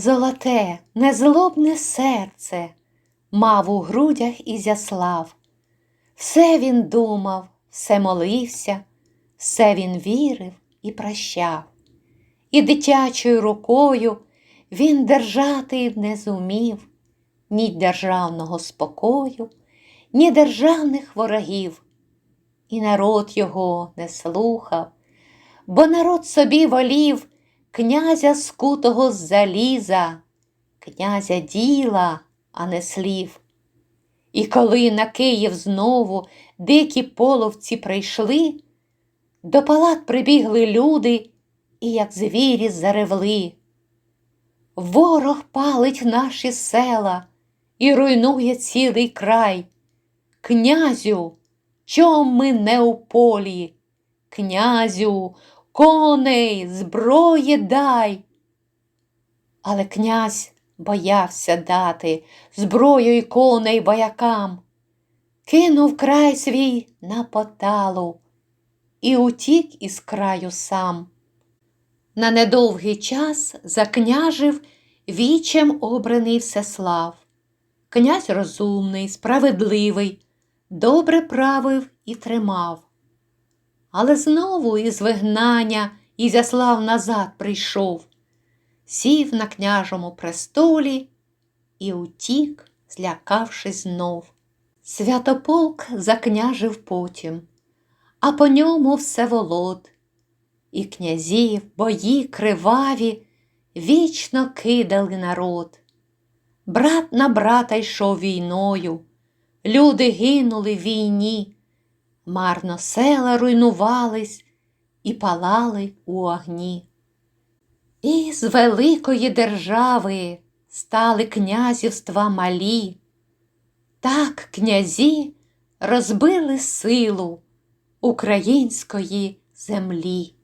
Золоте, незлобне серце мав у грудях Ізяслав. Все він думав, все молився, все він вірив і прощав. І дитячою рукою він держати не зумів ні державного спокою, ні державних ворогів. І народ його не слухав, бо народ собі волів князя скутого з заліза, князя діла, а не слів. І коли на Київ знову дикі половці прийшли, до палат прибігли люди і, як звірі, заревли. Ворог палить наші села і руйнує цілий край. Князю, чом ми не у полі? Князю, коней, зброї дай. Але князь боявся дати зброю й коней воякам, кинув край свій на поталу і утік із краю сам. На недовгий час закняжив вічем обраний Всеслав. Князь розумний, справедливий, добре правив і тримав. Але знову із вигнання Ізяслав назад прийшов, сів на княжому престолі і утік, злякавшись знов. Святополк закняжив потім, а по ньому Всеволод. І князів, бої криваві вічно кидали народ. Брат на брата йшов війною, люди гинули в війні, марно села руйнувались і палали у огні. І з великої держави стали князівства малі. Так князі розбили силу української землі.